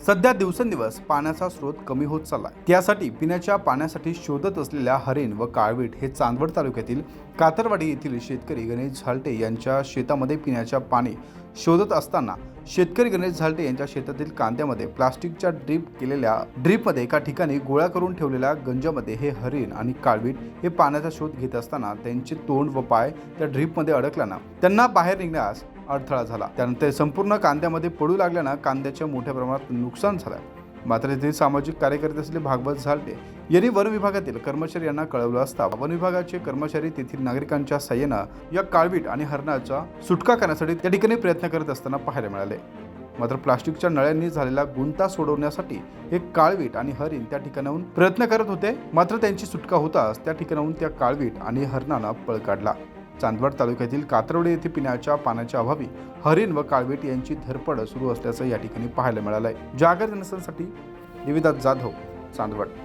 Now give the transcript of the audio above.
सध्या दिवसेंदिवस पाण्याचा स्रोत कमी होत चालला त्यासाठी पिण्याच्या पाण्यासाठी शोधत असलेल्या हरिण व काळवीट हे चांदवड तालुक्यातील कातरवाडी येथील शेतकरी गणेश झालटे यांच्या शेतामध्ये पिण्याच्या पाणी शोधत असताना शेतकरी गणेश झालटे यांच्या शेतातील कांद्यामध्ये प्लास्टिकच्या ड्रीप केलेल्या ड्रीपमध्ये एका ठिकाणी गोळा करून ठेवलेल्या गंजामध्ये हे हरिण आणि काळवीट हे पाण्याचा शोध घेत असताना त्यांचे तोंड व पाय त्या ड्रीपमध्ये अडकल्यानं त्यांना बाहेर निघण्यास अडथळा झाला. त्यानंतर संपूर्ण कांद्यामध्ये पडू लागल्यानं कांद्याच्या मोठ्या प्रमाणात नुकसान झालं. मात्र येथील सामाजिक कार्यकर्ते असलेले भागवत झालटे यांनी वन विभागातील कर्मचारी यांना कळवलं असता वन विभागाचे कर्मचारी तेथील नागरिकांच्या सहाय्यानं या काळवीट आणि हरणाचा सुटका करण्यासाठी त्या ठिकाणी प्रयत्न करत असताना पाहायला मिळाले. मात्र प्लास्टिकच्या नळ्यांनी झालेला गुंता सोडवण्यासाठी हे काळवीट आणि हरिण त्या ठिकाणाहून प्रयत्न करत होते. मात्र त्यांची सुटका होताच त्या ठिकाणाहून त्या काळवीट आणि हरणानं पळ काढला. चांदवड तालुक्यातील कात्रवडे येथे पिण्याच्या पाण्याच्या अभावी हरिण व काळवेट यांची धरपड सुरू असल्याचं या ठिकाणी पाहायला मिळालंय. जागर जनसंसाठी देविदास जाधव चांदवड.